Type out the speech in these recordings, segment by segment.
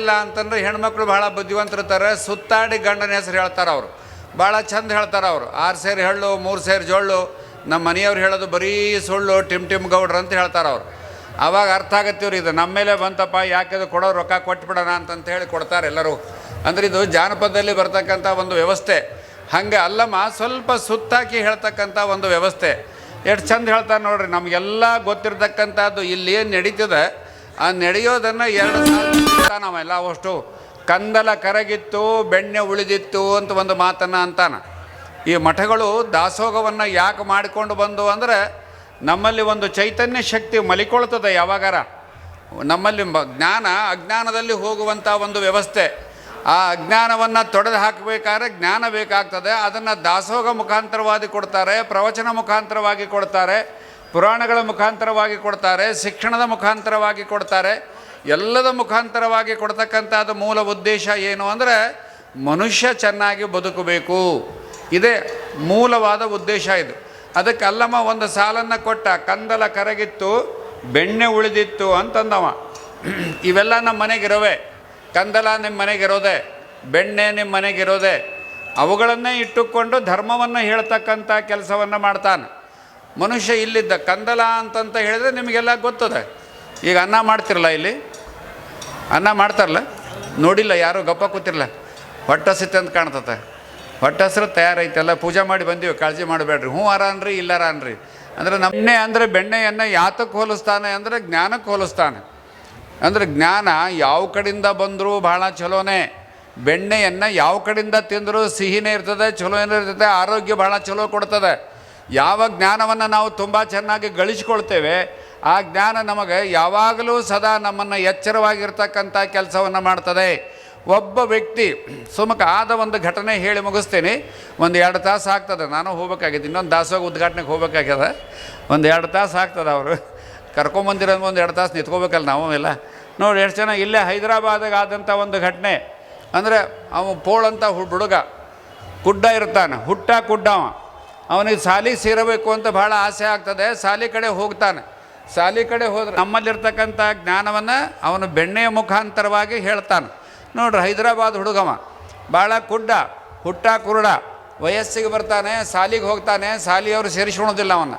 ಇಲ್ಲ ಅಂತಂದ್ರೆ ಹೆಣ್ಮಕ್ಳು ಭಾಳ ಬುದ್ಧಿವಂತರಿರ್ತಾರೆ. ಸುತ್ತಾಡಿ ಗಂಡನ ಹೆಸರು ಹೇಳ್ತಾರೆ ಅವರು. ಭಾಳ ಚಂದ ಹೇಳ್ತಾರೆ ಅವರು. ಆರು ಸೇರಿ ಹೇಳು ಮೂರು ಸೇರಿ ಜೊಳ್ಳು. ನಮ್ಮ ಮನೆಯವ್ರು ಹೇಳೋದು ಬರೀ ಸುಳ್ಳು, ಟಿಮ್ ಟಿಮ್ ಗೌಡ್ರು ಅಂತ ಹೇಳ್ತಾರೆ ಅವರು. ಅವಾಗ ಅರ್ಥ ಆಗತ್ತೀವ್ರಿ ಇದು ನಮ್ಮ ಮೇಲೆ ಬಂತಪ್ಪ, ಯಾಕೆ ಇದು ಕೊಡೋ ರೊಕ್ಕ ಕೊಟ್ಬಿಡೋಣ ಅಂತಂತ ಹೇಳಿ ಕೊಡ್ತಾರೆ ಎಲ್ಲರೂ. ಅಂದ್ರೆ ಇದು ಜಾನಪದದಲ್ಲಿ ಬರ್ತಕ್ಕಂಥ ಒಂದು ವ್ಯವಸ್ಥೆ. ಹಾಗೆ ಅಲ್ಲಮ್ಮ, ಸ್ವಲ್ಪ ಸುತ್ತಾಕಿ ಹೇಳ್ತಕ್ಕಂಥ ಒಂದು ವ್ಯವಸ್ಥೆ. ಎಷ್ಟು ಚಂದ ಹೇಳ್ತಾರೆ ನೋಡ್ರಿ, ನಮಗೆಲ್ಲ ಗೊತ್ತಿರ್ತಕ್ಕಂಥದ್ದು ಇಲ್ಲಿ ಏನು ನಡೀತದೆ, ಆ ನಡೆಯೋದನ್ನು ಎರಡು ಸಾಲ ನಾವೆಲ್ಲ ಅಷ್ಟು ಕಂದಲ ಕರಗಿತ್ತು, ಬೆಣ್ಣೆ ಉಳಿದಿತ್ತು ಅಂತ ಒಂದು ಮಾತನ್ನು ಅಂತಾನ. ಈ ಮಠಗಳು ದಾಸೋಗವನ್ನು ಯಾಕೆ ಮಾಡಿಕೊಂಡು ಬಂದು ಅಂದರೆ ನಮ್ಮಲ್ಲಿ ಒಂದು ಚೈತನ್ಯ ಶಕ್ತಿ ಮಲಿಕೊಳ್ತದೆ ಯಾವಾಗಾರ. ನಮ್ಮಲ್ಲಿ ಜ್ಞಾನ, ಅಜ್ಞಾನದಲ್ಲಿ ಹೋಗುವಂಥ ಒಂದು ವ್ಯವಸ್ಥೆ. ಆ ಅಜ್ಞಾನವನ್ನು ತೊಡೆದು ಹಾಕಬೇಕಾದ್ರೆ ಜ್ಞಾನ ಬೇಕಾಗ್ತದೆ, ಅದನ್ನು ದಾಸೋಗ ಮುಖಾಂತರವಾಗಿ ಕೊಡ್ತಾರೆ, ಪ್ರವಚನ ಮುಖಾಂತರವಾಗಿ ಕೊಡ್ತಾರೆ, ಪುರಾಣಗಳ ಮುಖಾಂತರವಾಗಿ ಕೊಡ್ತಾರೆ, ಶಿಕ್ಷಣದ ಮುಖಾಂತರವಾಗಿ ಕೊಡ್ತಾರೆ. ಎಲ್ಲದ ಮುಖಾಂತರವಾಗಿ ಕೊಡ್ತಕ್ಕಂಥದ್ದು ಮೂಲ ಉದ್ದೇಶ ಏನು ಅಂದರೆ ಮನುಷ್ಯ ಚೆನ್ನಾಗಿ ಬದುಕಬೇಕು. ಇದೇ ಮೂಲವಾದ ಉದ್ದೇಶ ಇದು. ಅದಕ್ಕೆ ಅಲ್ಲಮ್ಮ ಒಂದು ಸಾಲನ್ನು ಕೊಟ್ಟ, ಕಂದಲ ಕರಗಿತ್ತು, ಬೆಣ್ಣೆ ಉಳಿದಿತ್ತು ಅಂತಂದವ. ಇವೆಲ್ಲ ನಮ್ಮ ಮನೆಗಿರೋವೆ. ಕಂದಲ ನಿಮ್ಮ ಮನೆಗಿರೋದೆ, ಬೆಣ್ಣೆ ನಿಮ್ಮ ಮನೆಗಿರೋದೆ. ಅವುಗಳನ್ನೇ ಇಟ್ಟುಕೊಂಡು ಧರ್ಮವನ್ನು ಹೇಳ್ತಕ್ಕಂಥ ಕೆಲಸವನ್ನು ಮಾಡ್ತಾನೆ. ಮನುಷ್ಯ ಇಲ್ಲಿದ್ದ, ಕಂದಲ ಅಂತಂತ ಹೇಳಿದರೆ ನಿಮಗೆಲ್ಲ ಗೊತ್ತದೆ. ಈಗ ಅನ್ನ ಮಾಡ್ತಿರಲ್ಲ ಇಲ್ಲಿ? ಅನ್ನ ಮಾಡ್ತಾರಲ್ಲ? ನೋಡಿಲ್ಲ ಯಾರೂ, ಗಪ್ಪ ಕೂತಿರಲ್ಲ ಹೊಟ್ಟಸಿತ್ತೆ ಅಂತ ಕಾಣ್ತತೆ. ಹೊಟ್ಟಸ್ರು ತಯಾರೈತಲ್ಲ, ಪೂಜೆ ಮಾಡಿ ಬಂದೀವಿ, ಕಾಳಜಿ ಮಾಡಬೇಡ್ರಿ. ಹ್ಞೂ ಅರ ಅನ್ರಿ ಇಲ್ಲರ ಅನ್ರಿ ಅಂದರೆ ನಮ್ಮನ್ನೇ ಅಂದರೆ ಬೆಣ್ಣೆಯನ್ನು ಯಾತಕ್ಕೆ ಹೋಲಿಸ್ತಾನೆ ಅಂದರೆ ಜ್ಞಾನಕ್ಕೆ ಹೋಲಿಸ್ತಾನೆ. ಅಂದರೆ ಜ್ಞಾನ ಯಾವ ಕಡೆಯಿಂದ ಬಂದರೂ ಭಾಳ ಚಲೋನೇ. ಬೆಣ್ಣೆಯನ್ನು ಯಾವ ಕಡೆಯಿಂದ ತಿಂದರೂ ಸಿಹಿನೇ ಇರ್ತದೆ, ಚಲೋನೇ ಇರ್ತದೆ, ಆರೋಗ್ಯ ಭಾಳ ಚಲೋ ಕೊಡ್ತದೆ. ಯಾವ ಜ್ಞಾನವನ್ನು ನಾವು ತುಂಬ ಚೆನ್ನಾಗಿ ಗಳಿಸ್ಕೊಳ್ತೇವೆ ಆ ಜ್ಞಾನ ನಮಗೆ ಯಾವಾಗಲೂ ಸದಾ ನಮ್ಮನ್ನು ಎಚ್ಚರವಾಗಿರ್ತಕ್ಕಂಥ ಕೆಲಸವನ್ನು ಮಾಡ್ತದೆ. ಒಬ್ಬ ವ್ಯಕ್ತಿ ಸುಮಕ ಆದ ಒಂದು ಘಟನೆ ಹೇಳಿ ಮುಗಿಸ್ತೀನಿ. ಒಂದು ಎರಡು ತಾಸು ಆಗ್ತದೆ. ನಾನು ಹೋಗ್ಬೇಕಾಗಿದೆ ಇನ್ನೊಂದು ದಾಸೋಗ ಉದ್ಘಾಟನೆಗೆ ಹೋಗ್ಬೇಕಾಗ್ಯದ. ಒಂದು ಎರಡು ತಾಸು ಆಗ್ತದೆ ಅವರು. ಕರ್ಕೊಂಬಂದಿರೋದು ಒಂದು ಎರಡು ತಾಸು ನಿಂತ್ಕೋಬೇಕಲ್ಲ ನಾವು ಎಲ್ಲ. ನೋಡಿ ಎಷ್ಟು ಜನ ಇಲ್ಲೇ ಹೈದರಾಬಾದಾಗ ಆದಂಥ ಒಂದು ಘಟನೆ. ಅಂದರೆ ಅವ ಪೋಳ್ ಅಂತ ಹುಡುಗ. ಕುಡ್ಡ ಇರ್ತಾನೆ. ಹುಟ್ಟ ಕುಡ್ಡವ. ಅವನಿಗೆ ಸಾಲಿ ಸೇರಬೇಕು ಅಂತ ಭಾಳ ಆಸೆ ಆಗ್ತದೆ. ಸಾಲಿ ಕಡೆ ಹೋಗ್ತಾನೆ. ಸಾಲಿ ಕಡೆ ಹೋದ್ರೆ ನಮ್ಮಲ್ಲಿರ್ತಕ್ಕಂಥ ಜ್ಞಾನವನ್ನು ಅವನು ಬೆಣ್ಣೆಯ ಮುಖಾಂತರವಾಗಿ ಹೇಳ್ತಾನೆ. ನೋಡ್ರಿ, ಹೈದರಾಬಾದ್ ಹುಡುಗವ ಭಾಳ ಕುಡ್ಡ, ಹುಟ್ಟ ಕುರುಡ, ವಯಸ್ಸಿಗೆ ಬರ್ತಾನೆ ಸಾಲಿಗೆ ಹೋಗ್ತಾನೆ ಸಾಲಿಯವರು ಸೇರಿಸ್ಕೊಳೋದಿಲ್ಲ ಅವನ್ನ.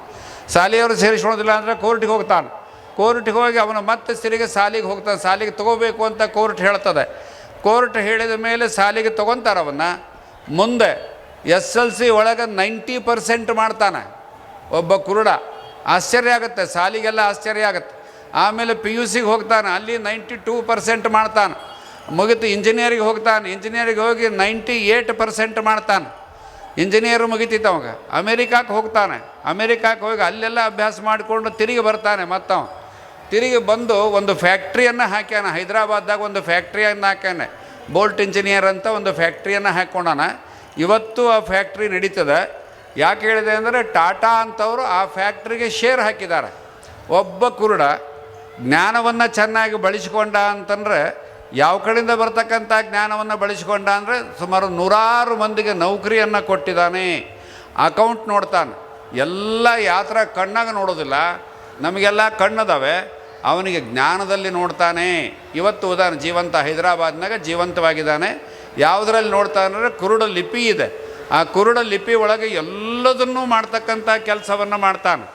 ಸಾಲಿಯವರು ಸೇರಿಸ್ಕೊಳೋದಿಲ್ಲ ಅಂದರೆ ಕೋರ್ಟಿಗೆ ಹೋಗ್ತಾನೆ. ಕೋರ್ಟಿಗೆ ಹೋಗಿ ಅವನು ಮತ್ತೆ ಸಿರಿಗೆ ಸಾಲಿಗೆ ಹೋಗ್ತಾನೆ. ಸಾಲಿಗೆ ತಗೋಬೇಕು ಅಂತ ಕೋರ್ಟ್ ಹೇಳ್ತದೆ. ಕೋರ್ಟ್ ಹೇಳಿದ ಮೇಲೆ ಸಾಲಿಗೆ ತೊಗೊತಾರೆ ಅವನ್ನ. ಮುಂದೆ ಎಸ್ ಎಲ್ ಸಿ ಒಳಗೆ ನೈಂಟಿ ಪರ್ಸೆಂಟ್ ಮಾಡ್ತಾನೆ. ಒಬ್ಬ ಕುರುಡ. ಆಶ್ಚರ್ಯ ಆಗುತ್ತೆ, ಸಾಲಿಗೆಲ್ಲ ಆಶ್ಚರ್ಯ ಆಗುತ್ತೆ. ಆಮೇಲೆ ಪಿ ಯು ಸಿಗೆ ಹೋಗ್ತಾನೆ, ಅಲ್ಲಿ ನೈಂಟಿ ಟೂ ಪರ್ಸೆಂಟ್ ಮಾಡ್ತಾನೆ. ಮುಗಿತು ಇಂಜಿನಿಯರಿಗೆ ಹೋಗ್ತಾನೆ, ಇಂಜಿನಿಯರಿಗೆ ಹೋಗಿ ನೈಂಟಿ ಏಟ್ ಪರ್ಸೆಂಟ್ ಮಾಡ್ತಾನೆ. ಇಂಜಿನಿಯರ್ ಮುಗಿತಿತ್ತು ಅವಾಗ. ಅಮೇರಿಕಾಕ್ಕೆ ಹೋಗ್ತಾನೆ. ಅಮೇರಿಕಾಕ್ಕೆ ಹೋಗಿ ಅಲ್ಲೆಲ್ಲ ಅಭ್ಯಾಸ ಮಾಡಿಕೊಂಡು ತಿರುಗಿ ಬರ್ತಾನೆ ಮತ್ತವ. ತಿರುಗಿ ಬಂದು ಒಂದು ಫ್ಯಾಕ್ಟ್ರಿಯನ್ನು ಹಾಕ್ಯಾನ, ಹೈದರಾಬಾದ್ದಾಗ ಒಂದು ಫ್ಯಾಕ್ಟ್ರಿಯನ್ನು ಹಾಕ್ಯಾನೆ. ಬೋಲ್ಟ್ ಇಂಜಿನಿಯರ್ ಅಂತ ಒಂದು ಫ್ಯಾಕ್ಟ್ರಿಯನ್ನು ಹಾಕ್ಕೊಂಡಾನ. ಇವತ್ತು ಆ ಫ್ಯಾಕ್ಟ್ರಿ ನಡೀತದೆ. ಯಾಕೆ ಹೇಳಿದೆ ಅಂದರೆ ಟಾಟಾ ಅಂತವರು ಆ ಫ್ಯಾಕ್ಟ್ರಿಗೆ ಶೇರ್ ಹಾಕಿದ್ದಾರೆ. ಒಬ್ಬ ಕುರುಡ ಜ್ಞಾನವನ್ನು ಚೆನ್ನಾಗಿ ಬಳಸಿಕೊಂಡ ಅಂತಂದರೆ ಯಾವ ಕಡೆಯಿಂದ ಬರ್ತಕ್ಕಂಥ ಜ್ಞಾನವನ್ನು ಬಳಸಿಕೊಂಡ ಅಂದರೆ ಸುಮಾರು ನೂರಾರು ಮಂದಿಗೆ ನೌಕರಿಯನ್ನು ಕೊಟ್ಟಿದ್ದಾನೆ. ಅಕೌಂಟ್ ನೋಡ್ತಾನೆ. ಎಲ್ಲ ಯಾತ್ರ ಕಣ್ಣಾಗ ನೋಡೋದಿಲ್ಲ. ನಮಗೆಲ್ಲ ಕಣ್ಣದಾವೆ. ಅವನಿಗೆ ಜ್ಞಾನದಲ್ಲಿ ನೋಡ್ತಾನೆ. ಇವತ್ತು ಉದಾಹರಣೆ, ಜೀವಂತ ಹೈದರಾಬಾದ್ನಾಗ ಜೀವಂತವಾಗಿದ್ದಾನೆ. ಯಾವುದರಲ್ಲಿ ನೋಡ್ತಾನೆ ಅಂದರೆ ಕುರುಡು ಲಿಪಿ ಇದೆ. ಆ ಕುರುಡ ಲಿಪಿ ಒಳಗೆ ಎಲ್ಲದನ್ನೂ ಮಾಡ್ತಕ್ಕಂಥ ಕೆಲಸವನ್ನು ಮಾಡ್ತಾನೆ.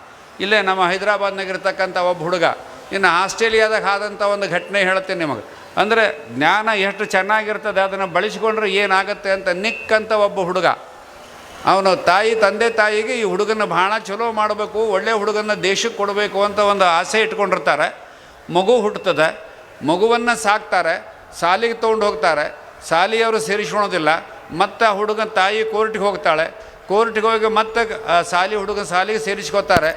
ಇಲ್ಲೇ ನಮ್ಮ ಹೈದರಾಬಾದ್ನಾಗ ಇರ್ತಕ್ಕಂಥ ಒಬ್ಬ ಹುಡುಗ, ಇನ್ನು ಆಸ್ಟ್ರೇಲಿಯಾದಾಗ ಆದಂಥ ಒಂದು ಘಟನೆ ಹೇಳ್ತೀನಿ ನಿಮಗೆ. ಅಂದರೆ ಜ್ಞಾನ ಎಷ್ಟು ಚೆನ್ನಾಗಿರ್ತದೆ, ಅದನ್ನು ಬಳಸಿಕೊಂಡ್ರೆ ಏನಾಗುತ್ತೆ ಅಂತ ನಿಕ್ಕಂತ ಒಬ್ಬ ಹುಡುಗ. ಅವನು ತಾಯಿ, ತಂದೆ ತಾಯಿಗೆ ಈ ಹುಡುಗನ ಭಾಳ ಚಲೋ ಮಾಡಬೇಕು, ಒಳ್ಳೆ ಹುಡುಗನ ದೇಶಕ್ಕೆ ಕೊಡಬೇಕು ಅಂತ ಒಂದು ಆಸೆ ಇಟ್ಕೊಂಡಿರ್ತಾರೆ. ಮಗು ಹುಟ್ಟುತ್ತದೆ ಮಗುವನ್ನು ಸಾಕ್ತಾರೆ, ಸಾಲಿಗೆ ತೊಗೊಂಡು ಹೋಗ್ತಾರೆ, ಸಾಲಿಯವರು ಸೇರಿಸ್ಕೊಳೋದಿಲ್ಲ ಮತ್ತು ಹುಡುಗನ ತಾಯಿ ಕೋರ್ಟಿಗೆ ಹೋಗ್ತಾಳೆ. ಕೋರ್ಟಿಗೆ ಹೋಗಿ ಮತ್ತೆ ಸಾಲಿ ಹುಡುಗ ಸಾಲಿಗೆ ಸೇರಿಸ್ಕೋತಾರೆ.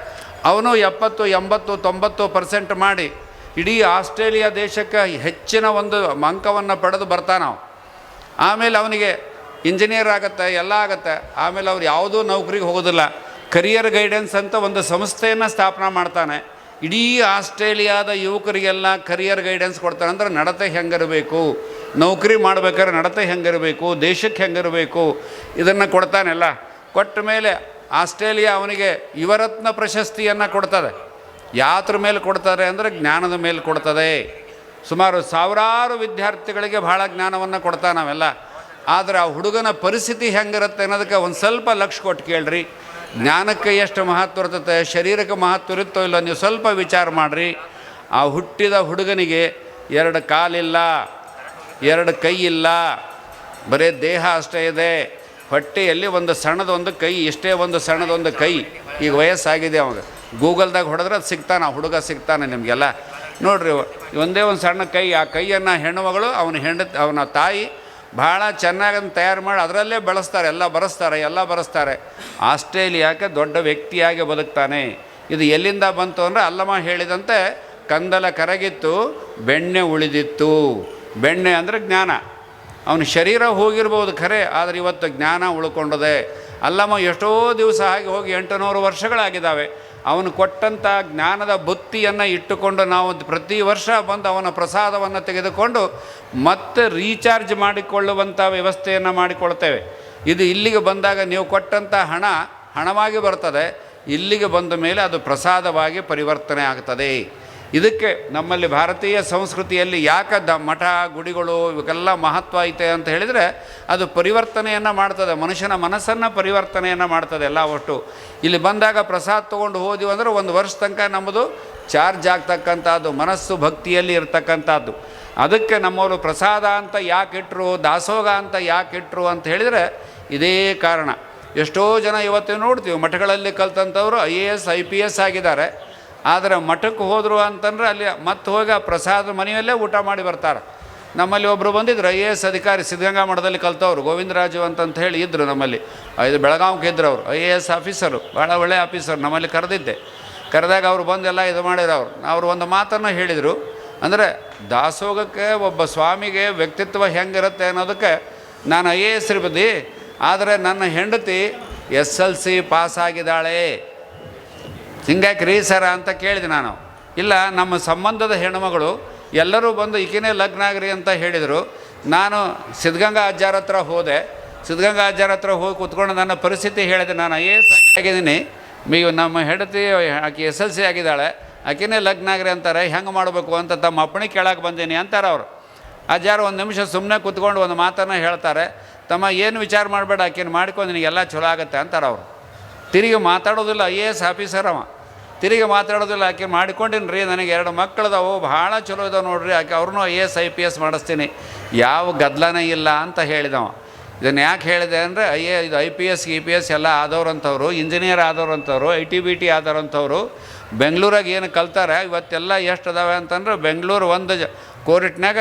ಅವನು ಎಪ್ಪತ್ತು, ಎಂಬತ್ತು, ತೊಂಬತ್ತು ಪರ್ಸೆಂಟ್ ಮಾಡಿ ಇಡೀ ಆಸ್ಟ್ರೇಲಿಯಾ ದೇಶಕ್ಕೆ ಹೆಚ್ಚಿನ ಒಂದು ಅಂಕವನ್ನು ಪಡೆದು ಬರ್ತಾನೆ ನಾವು ಆಮೇಲೆ ಅವನಿಗೆ ಇಂಜಿನಿಯರ್ ಆಗುತ್ತೆ, ಎಲ್ಲ ಆಗುತ್ತೆ. ಆಮೇಲೆ ಅವ್ರು ಯಾವುದೂ ನೌಕರಿಗೆ ಹೋಗೋದಿಲ್ಲ. ಕರಿಯರ್ ಗೈಡೆನ್ಸ್ ಅಂತ ಒಂದು ಸಂಸ್ಥೆಯನ್ನು ಸ್ಥಾಪನೆ ಮಾಡ್ತಾನೆ. ಇಡೀ ಆಸ್ಟ್ರೇಲಿಯಾದ ಯುವಕರಿಗೆಲ್ಲ ಕರಿಯರ್ ಗೈಡೆನ್ಸ್ ಕೊಡ್ತಾರೆ ಅಂದ್ರೆ ನಡತೆ ಹೆಂಗಿರಬೇಕು? ನೌಕರಿ ಮಾಡ್ಬೇಕಾದ್ರೆ ನಡತೆ ಹೆಂಗಿರಬೇಕು? ದೇಶಕ್ಕೆ ಹೆಂಗಿರಬೇಕು? ಇದನ್ನು ಕೊಡ್ತಾನೆಲ್ಲ. ಕೊಟ್ಟ ಮೇಲೆ ಆಸ್ಟ್ರೇಲಿಯಾ ಅವನಿಗೆ ಯುವರತ್ನ ಪ್ರಶಸ್ತಿಯನ್ನು ಕೊಡ್ತದೆ. ಯಾತ್ರ ಮೇಲೆ ಕೊಡ್ತಾರೆ ಅಂದರೆ ಜ್ಞಾನದ ಮೇಲೆ ಕೊಡ್ತದೆ. ಸುಮಾರು ಸಾವಿರಾರು ವಿದ್ಯಾರ್ಥಿಗಳಿಗೆ ಭಾಳ ಜ್ಞಾನವನ್ನು ಕೊಡ್ತಾ ನಾವೆಲ್ಲ ಆದರೆ ಆ ಹುಡುಗನ ಪರಿಸ್ಥಿತಿ ಹೆಂಗಿರುತ್ತೆ ಅನ್ನೋದಕ್ಕೆ ಒಂದು ಸ್ವಲ್ಪ ಲಕ್ಷ ಕೊಟ್ಟು ಕೇಳ್ರಿ. ಜ್ಞಾನಕ್ಕೆ ಎಷ್ಟು ಮಹತ್ವ ಇರ್ತದೆ, ಶರೀರಕ್ಕೆ ಮಹತ್ವ ಇರುತ್ತೋ ಇಲ್ಲ ನೀವು ಸ್ವಲ್ಪ ವಿಚಾರ ಮಾಡಿರಿ. ಆ ಹುಟ್ಟಿದ ಹುಡುಗನಿಗೆ ಎರಡು ಕಾಲಿಲ್ಲ, ಎರಡು ಕೈ ಇಲ್ಲ, ಬರೀ ದೇಹ ಅಷ್ಟೇ ಇದೆ. ಹೊಟ್ಟೆಯಲ್ಲಿ ಒಂದು ಸಣ್ಣದೊಂದು ಕೈ, ಇಷ್ಟೇ ಒಂದು ಸಣ್ಣದೊಂದು ಕೈ. ಈಗ ವಯಸ್ಸಾಗಿದೆ ಅವಾಗ. ಗೂಗಲ್ದಾಗ ಹೊಡೆದ್ರೆ ಅದು ಸಿಗ್ತಾನೆ ಹುಡುಗ ಸಿಗ್ತಾನೆ ನಿಮಗೆಲ್ಲ. ನೋಡ್ರಿ, ಒಂದೇ ಒಂದು ಸಣ್ಣ ಕೈ, ಆ ಕೈಯನ್ನು ಹೆಣ್ಣುಮಗಳು ಅವನ ಹೆಂಡ, ಅವನ ತಾಯಿ ಭಾಳ ಚೆನ್ನಾಗಿ ಅದನ್ನ ತಯಾರು ಮಾಡಿ ಅದರಲ್ಲೇ ಬಳಸ್ತಾರೆ, ಎಲ್ಲ ಬರೆಸ್ತಾರೆ ಎಲ್ಲ ಬರೆಸ್ತಾರೆ. ಆಸ್ಟ್ರೇಲಿಯಾಕ್ಕೆ ದೊಡ್ಡ ವ್ಯಕ್ತಿಯಾಗಿ ಬದುಕ್ತಾನೆ. ಇದು ಎಲ್ಲಿಂದ ಬಂತು ಅಂದರೆ ಅಲ್ಲಮ್ಮ ಹೇಳಿದಂತೆ ಕಂದಲ ಕರಗಿತ್ತು, ಬೆಣ್ಣೆ ಉಳಿದಿತ್ತು. ಬೆಣ್ಣೆ ಅಂದರೆ ಜ್ಞಾನ. ಅವನ ಶರೀರ ಹೋಗಿರ್ಬೋದು ಖರೆ, ಆದರೆ ಇವತ್ತು ಜ್ಞಾನ ಉಳ್ಕೊಂಡಿದೆ. ಅಲ್ಲಮ್ಮ ಎಷ್ಟೋ ದಿವಸ ಆಗಿ ಹೋಗಿ ಎಂಟುನೂರು ವರ್ಷಗಳಾಗಿದ್ದಾವೆ. ಅವನು ಕೊಟ್ಟಂಥ ಜ್ಞಾನದ ಬುತ್ತಿಯನ್ನು ಇಟ್ಟುಕೊಂಡು ನಾವು ಪ್ರತಿ ವರ್ಷ ಬಂದು ಅವನ ಪ್ರಸಾದವನ್ನು ತೆಗೆದುಕೊಂಡು ಮತ್ತೆ ರೀಚಾರ್ಜ್ ಮಾಡಿಕೊಳ್ಳುವಂಥ ವ್ಯವಸ್ಥೆಯನ್ನು ಮಾಡಿಕೊಳ್ತೇವೆ. ಇದು ಇಲ್ಲಿಗೆ ಬಂದಾಗ ನೀವು ಕೊಟ್ಟಂಥ ಹಣ ಹಣವಾಗಿ ಬರ್ತದೆ, ಇಲ್ಲಿಗೆ ಬಂದ ಮೇಲೆ ಅದು ಪ್ರಸಾದವಾಗಿ ಪರಿವರ್ತನೆ ಆಗ್ತದೆ. ಇದಕ್ಕೆ ನಮ್ಮಲ್ಲಿ ಭಾರತೀಯ ಸಂಸ್ಕೃತಿಯಲ್ಲಿ ಯಾಕೆ ದ ಮಠ, ಗುಡಿಗಳು ಇವಕ್ಕೆಲ್ಲ ಮಹತ್ವ ಐತೆ ಅಂತ ಹೇಳಿದರೆ ಅದು ಪರಿವರ್ತನೆಯನ್ನು ಮಾಡ್ತದೆ. ಮನುಷ್ಯನ ಮನಸ್ಸನ್ನು ಪರಿವರ್ತನೆಯನ್ನು ಮಾಡ್ತದೆ ಎಲ್ಲ ಒಟ್ಟು. ಇಲ್ಲಿ ಬಂದಾಗ ಪ್ರಸಾದ ತೊಗೊಂಡು ಹೋದಿವಿ ಅಂದರೆ ಒಂದು ವರ್ಷ ತನಕ ನಮ್ಮದು ಚಾರ್ಜ್ ಆಗ್ತಕ್ಕಂಥದ್ದು, ಮನಸ್ಸು ಭಕ್ತಿಯಲ್ಲಿ ಇರ್ತಕ್ಕಂಥದ್ದು. ಅದಕ್ಕೆ ನಮ್ಮವರು ಪ್ರಸಾದ ಅಂತ ಯಾಕೆ ಇಟ್ಟರು ದಾಸೋಗ ಅಂತ ಯಾಕೆ ಇಟ್ಟರು ಅಂತ ಹೇಳಿದರೆ ಇದೇ ಕಾರಣ. ಎಷ್ಟೋ ಜನ ಇವತ್ತು ನೋಡ್ತೀವಿ ಮಠಗಳಲ್ಲಿ ಕಲ್ತಂಥವ್ರು I A S, I P S ಆಗಿದ್ದಾರೆ. ಆದರೆ ಮಠಕ್ಕೆ ಹೋದರು ಅಂತಂದ್ರೆ ಅಲ್ಲಿ ಮತ್ತೆ ಹೋಗಿ ಆ ಪ್ರಸಾದ ಮನೆಯಲ್ಲೇ ಊಟ ಮಾಡಿ ಬರ್ತಾರೆ. ನಮ್ಮಲ್ಲಿ ಒಬ್ಬರು ಬಂದಿದ್ರು, ಐ ಎ ಎಸ್ ಅಧಿಕಾರಿ ಸಿದ್ಧಗಂಗಾ ಮಠದಲ್ಲಿ ಕಲ್ತವ್ರು, ಗೋವಿಂದರಾಜು ಅಂತಂತ ಹೇಳಿ ಇದ್ದರು ನಮ್ಮಲ್ಲಿ. ಇದು ಬೆಳಗಾವಿಗೆ ಇದ್ದರು ಅವರು, ಐ ಎ ಎಸ್ ಆಫೀಸರು ಭಾಳ ಒಳ್ಳೆ ಆಫೀಸರ್ ನಮ್ಮಲ್ಲಿ ಕರೆದಿದ್ದೆ. ಕರೆದಾಗ ಅವರು ಬಂದೆಲ್ಲ ಇದು ಮಾಡಿದ್ರು ಅವರು. ಅವರು ಒಂದು ಮಾತನ್ನು ಹೇಳಿದರು, ಅಂದರೆ ದಾಸೋಗಕ್ಕೆ ಒಬ್ಬ ಸ್ವಾಮಿಗೆ ವ್ಯಕ್ತಿತ್ವ ಹೆಂಗಿರುತ್ತೆ ಅನ್ನೋದಕ್ಕೆ ನಾನು ಐ ಎ ಎಸ್ ಬದಿ ಆದರೆ ನನ್ನ ಹೆಂಡತಿ ಎಸ್ ಎಲ್ ಸಿ ಪಾಸ್ ಆಗಿದ್ದಾಳೆ. ಹಿಂಗಾಗಿ ರೀ ಸರ ಅಂತ ಕೇಳಿದೆ ನಾನು. ಇಲ್ಲ, ನಮ್ಮ ಸಂಬಂಧದ ಹೆಣ್ಮಗಳು ಎಲ್ಲರೂ ಬಂದು ಈಕಿನೇ ಲಗ್ನ ಆಗ್ರಿ ಅಂತ ಹೇಳಿದರು. ನಾನು ಸಿದ್ಧಗಂಗಾ ಅಜ್ಜಾರ ಹತ್ರ ಹೋದೆ. ಸಿದ್ಧಗಂಗಾ ಅಜ್ಜಾರ ಹತ್ರ ಹೋಗಿ ಕೂತ್ಕೊಂಡು ನನ್ನ ಪರಿಸ್ಥಿತಿ ಹೇಳಿದೆ. ನಾನು ಐ ಎಸ್ ಆಗಿದ್ದೀನಿ. ನೀವು ನಮ್ಮ ಹೆಂಡತಿ ಆಕೆ ಎಸ್ ಎಲ್ ಸಿ ಆಗಿದ್ದಾಳೆ. ಆಕೆನೇ ಲಗ್ನ ಆಗ್ರಿ ಅಂತಾರೆ. ಹೆಂಗೆ ಮಾಡಬೇಕು ಅಂತ ತಮ್ಮ ಅಪ್ಪಣೆ ಕೇಳಕ್ಕೆ ಬಂದೀನಿ ಅಂತಾರೆ ಅವರು. ಅಜ್ಜಾರು ಒಂದು ನಿಮಿಷ ಸುಮ್ಮನೆ ಕೂತ್ಕೊಂಡು ಒಂದು ಮಾತನ್ನು ಹೇಳ್ತಾರೆ. ತಮ್ಮ ಏನು ವಿಚಾರ ಮಾಡಬೇಡ, ಆಕೆನ ಮಾಡ್ಕೊಂಡು ನಿನಗೆಲ್ಲ ಚಲೋ ಆಗುತ್ತೆ ಅಂತಾರೆ ಅವರು. ತಿರುಗಿ ಮಾತಾಡೋದಿಲ್ಲ ಐ ಎ ಎಸ್ ಆಫೀಸರ್ ಅವ. ತಿರುಗಿ ಮಾತಾಡೋದಿಲ್ಲ, ಆಕೆ ಮಾಡಿಕೊಂಡಿನಿ ನನಗೆ ಎರಡು ಮಕ್ಕಳದಾವು, ಭಾಳ ಚಲೋ ಇದಾವೆ ನೋಡ್ರಿ, ಆಕೆ ಅವ್ರನ್ನೂ I A S, I P S ಮಾಡಿಸ್ತೀನಿ. ಯಾವ ಗದ್ದಲನೇ ಇಲ್ಲ ಅಂತ ಹೇಳಿದವ. ಇದನ್ನು ಯಾಕೆ ಹೇಳಿದೆ ಅಂದರೆ, ಐ ಎ, ಇದು I P S, E P S ಎಲ್ಲ ಆದವ್ರಂಥವ್ರು, ಇಂಜಿನಿಯರ್ ಆದವ್ರಂಥವ್ರು, ಐ ಟಿ ಬಿ ಟಿ ಆದವ್ರಂಥವ್ರು, ಬೆಂಗ್ಳೂರಾಗೆ ಏನು ಕಲ್ತಾರೆ, ಇವತ್ತೆಲ್ಲ ಎಷ್ಟು ಅದಾವೆ ಅಂತಂದ್ರೆ, ಬೆಂಗಳೂರು ಒಂದು ಜ ಕೋರಿಟ್ನಾಗ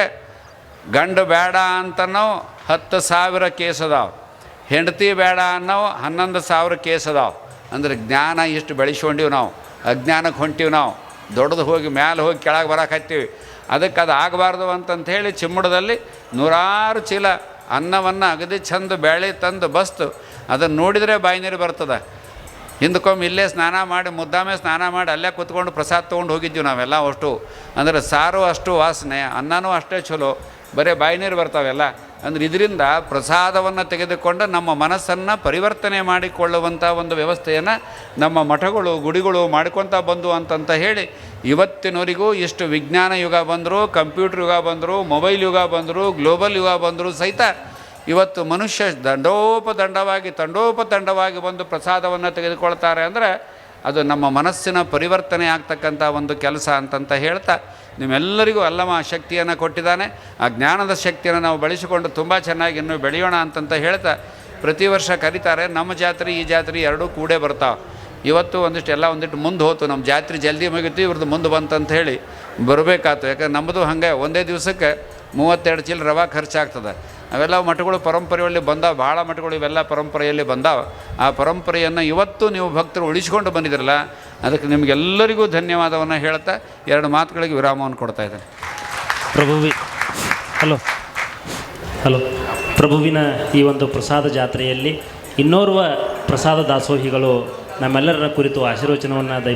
ಗಂಡು ಬೇಡ ಅಂತನೋ ಹತ್ತು ಸಾವಿರ ಕೇಸ್ ಅದಾವೆ. ಹೆಂಡತಿ ಬೇಡ ಅನ್ನೋ ಹನ್ನೊಂದು ಸಾವಿರ ಕೇಸ್ ಅದಾವೆ. ಅಂದ್ರೆ ಜ್ಞಾನ ಇಷ್ಟು ಬೆಳೆಸ್ಕೊಂಡಿವಿ ನಾವು. ಅಜ್ಞಾನಕ್ಕೆ ಹೊಂಟೀವಿ ನಾವು. ದೊಡ್ಡದು ಹೋಗಿ ಮ್ಯಾಲೆ ಹೋಗಿ ಕೆಳಗೆ ಬರಕತ್ತೀವಿ ಅದಕ್ಕೆ ಅದು ಆಗಬಾರ್ದು ಅಂತಂಥೇಳಿ ಚಿಮ್ಮಡದಲ್ಲಿ ನೂರಾರು ಚೀಲ ಅನ್ನವನ್ನು ಅಗದಿ ಚಂದ ಬೆಳೆ ತಂದು ಬಸ್ತು. ಅದನ್ನು ನೋಡಿದರೆ ಬಾಯಿ ನೀರು ಬರ್ತದೆ. ಹಿಂದಕ್ಕೊಮ್ಮೆ ಇಲ್ಲೇ ಸ್ನಾನ ಮಾಡಿ ಮುದ್ದಾಮೆ ಸ್ನಾನ ಮಾಡಿ ಅಲ್ಲೇ ಕೂತ್ಕೊಂಡು ಪ್ರಸಾದ ತೊಗೊಂಡು ಹೋಗಿದ್ದೀವಿ ನಾವೆಲ್ಲ ಅಷ್ಟು. ಅಂದರೆ ಸಾರು ಅಷ್ಟು ವಾಸನೆ, ಅನ್ನನೂ ಅಷ್ಟೇ ಚಲೋ. ಬರೀ ಬಾಯಿ ನೀರು ಬರ್ತಾವೆಲ್ಲ. ಅಂದ್ರೆ ಇದರಿಂದ ಪ್ರಸಾದವನ್ನು ತೆಗೆದುಕೊಂಡು ನಮ್ಮ ಮನಸ್ಸನ್ನು ಪರಿವರ್ತನೆ ಮಾಡಿಕೊಳ್ಳುವಂಥ ಒಂದು ವ್ಯವಸ್ಥೆಯನ್ನು ನಮ್ಮ ಮಠಗಳು, ಗುಡಿಗಳು ಮಾಡ್ಕೊತಾ ಬಂದು ಅಂತಂತ ಹೇಳಿ ಇವತ್ತಿನವರಿಗೂ ಇಷ್ಟು ವಿಜ್ಞಾನ ಯುಗ ಬಂದರು, ಕಂಪ್ಯೂಟರ್ ಯುಗ ಬಂದರು, ಮೊಬೈಲ್ ಯುಗ ಬಂದರು, ಗ್ಲೋಬಲ್ ಯುಗ ಬಂದರೂ ಸಹಿತ ಇವತ್ತು ಮನುಷ್ಯ ದಂಡೋಪದಂಡವಾಗಿ, ತಂಡೋಪತಂಡವಾಗಿ ಬಂದು ಪ್ರಸಾದವನ್ನು ತೆಗೆದುಕೊಳ್ತಾರೆ ಅಂದರೆ ಅದು ನಮ್ಮ ಮನಸ್ಸಿನ ಪರಿವರ್ತನೆ ಆಗ್ತಕ್ಕಂಥ ಒಂದು ಕೆಲಸ ಅಂತಂತ ಹೇಳ್ತಾ ನಿಮ್ಮೆಲ್ಲರಿಗೂ ಅಲ್ಲಮ ಶಕ್ತಿಯನ್ನು ಕೊಟ್ಟಿದ್ದಾನೆ. ಆ ಜ್ಞಾನದ ಶಕ್ತಿಯನ್ನು ನಾವು ಬಳಸಿಕೊಂಡು ತುಂಬ ಚೆನ್ನಾಗಿ ಇನ್ನೂ ಬೆಳೆಯೋಣ ಅಂತಂತ ಹೇಳ್ತಾ ಪ್ರತಿ ವರ್ಷ ಕರೀತಾರೆ. ನಮ್ಮ ಜಾತ್ರೆ, ಈ ಜಾತ್ರೆ ಎರಡೂ ಕೂಡೇ ಬರ್ತಾವೆ. ಇವತ್ತು ಒಂದಿಷ್ಟು ಎಲ್ಲ ಒಂದಿಟ್ಟು ಮುಂದೆ ಹೋತು. ನಮ್ಮ ಜಾತ್ರೆ ಜಲ್ದಿ ಮುಗಿತು ಇವ್ರದ್ದು ಮುಂದೆ ಬಂತಂತ ಹೇಳಿ ಬರಬೇಕಾಯ್ತು ಯಾಕಂದ್ರೆ ನಮ್ಮದು ಹಾಗೆ ಒಂದೇ ದಿವಸಕ್ಕೆ ಮೂವತ್ತೆರಡು ಚೀಲ ರವೆ ಖರ್ಚಾಗ್ತದೆ. ಅವೆಲ್ಲ ಮಠಗಳು ಪರಂಪರೆಯಲ್ಲಿ ಬಂದ ಭಾಳ ಮಠಗಳು ಇವೆಲ್ಲ ಪರಂಪರೆಯಲ್ಲಿ ಬಂದಾವ. ಆ ಪರಂಪರೆಯನ್ನು ಇವತ್ತು ನೀವು ಭಕ್ತರು ಉಳಿಸ್ಕೊಂಡು ಬಂದಿದ್ರಲ್ಲ ಅದಕ್ಕೆ ನಿಮಗೆಲ್ಲರಿಗೂ ಧನ್ಯವಾದವನ್ನು ಹೇಳ್ತಾ ಎರಡು ಮಾತುಗಳಿಗೆ ವಿರಾಮವನ್ನು ಕೊಡ್ತಾ ಇದ್ದೇನೆ. ಪ್ರಭುವಿ, ಹಲೋ ಹಲೋ. ಪ್ರಭುವಿನ ಈ ಒಂದು ಪ್ರಸಾದ ಜಾತ್ರೆಯಲ್ಲಿ ಇನ್ನೋರ್ವ ಪ್ರಸಾದ ದಾಸೋಹಿಗಳು ನಮ್ಮೆಲ್ಲರ ಕುರಿತು ಆಶೀರ್ವಚನವನ್ನು ದಯ